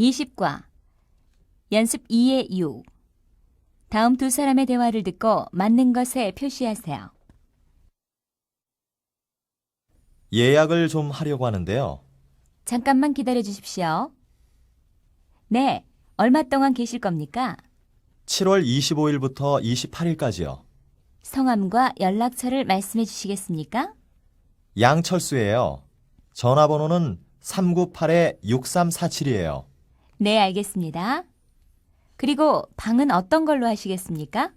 20과 연습 2의 6 다음 두 사람의 대화를 듣고 맞는 것에 표시하세요. 예약을 좀 하려고 하는데요. 잠깐만 기다려 주십시오. 네, 얼마 동안 계실 겁니까? 7월 25일부터 28일까지요. 성함과 연락처를 말씀해 주시겠습니까? 양철수예요. 전화번호는 398-6347이에요. 네, 알겠습니다. 그리고 방은 어떤 걸로 하시겠습니까?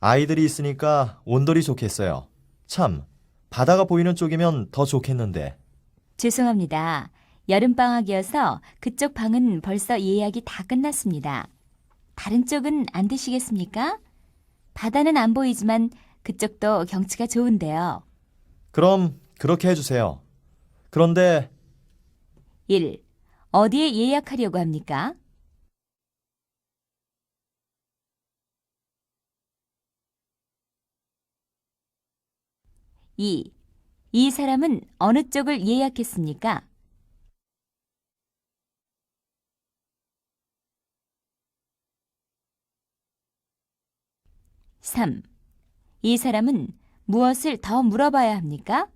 아이들이 있으니까 온돌이 좋겠어요. 참, 바다가 보이는 쪽이면 더 좋겠는데. 죄송합니다. 여름방학이어서 그쪽 방은 벌써 예약이 다 끝났습니다. 다른 쪽은 안 되시겠습니까? 바다는 안 보이지만 그쪽도 경치가 좋은데요. 그럼 그렇게 해주세요. 그런데 1. 어디에 예약하려고 합니까? 이. 이 사람은 어느 쪽을 예약했습니까? 3. 이 사람은 무엇을 더 물어봐야 합니까?